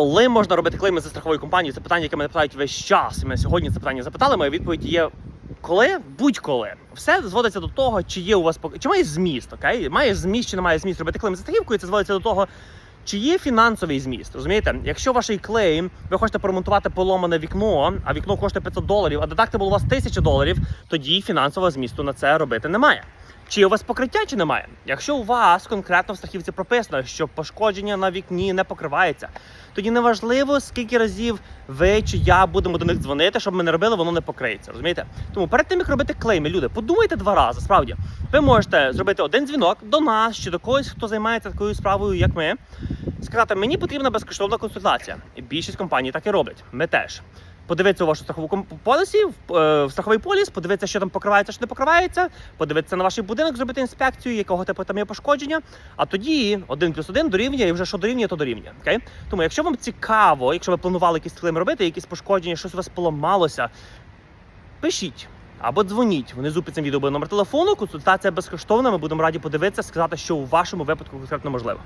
Коли можна робити клейми за страховою компанією? Це питання, яке мене питають весь час. І мене сьогодні це питання запитали. Моя відповідь є коли? Будь-коли. Все зводиться до того, чи є у вас чи має зміст, окей? Має зміст чи не має зміст робити клейм за страхівкою, це зводиться до того. Чи є фінансовий зміст? Розумієте? Якщо ваш клейм, ви хочете поремонтувати поломане вікно, а вікно коштує 500 доларів, а дедактибл у вас 1000 доларів, тоді фінансового змісту на це робити немає. Чи у вас покриття, чи немає? Якщо у вас конкретно в страхівці прописано, що пошкодження на вікні не покривається, тоді неважливо, скільки разів ви чи я будемо до них дзвонити, щоб ми не робили, воно не покриється. Розумієте? Тому перед тим як робити клейми, люди, подумайте два рази. Справді, ви можете зробити один дзвінок до нас чи до когось, хто займається такою справою, як ми. Сказати, мені потрібна безкоштовна консультація. І більшість компаній так і роблять. Ми теж. Подивитися у вашу страхову полісі, в, е, в страховий поліс, подивитися, що там покривається, що не покривається, подивитися на ваш будинок, зробити інспекцію, якого типу там є пошкодження. А тоді один плюс один дорівнює, і вже що дорівнює, то дорівнює. Окей? Тому, якщо вам цікаво, якщо ви планували якісь клейм робити, якісь пошкодження, щось у вас поламалося, пишіть. Або дзвоніть внизу під цим відео буде номер телефону. Консультація безкоштовна. Ми будемо раді подивитися, сказати, що у вашому випадку конкретно можливо.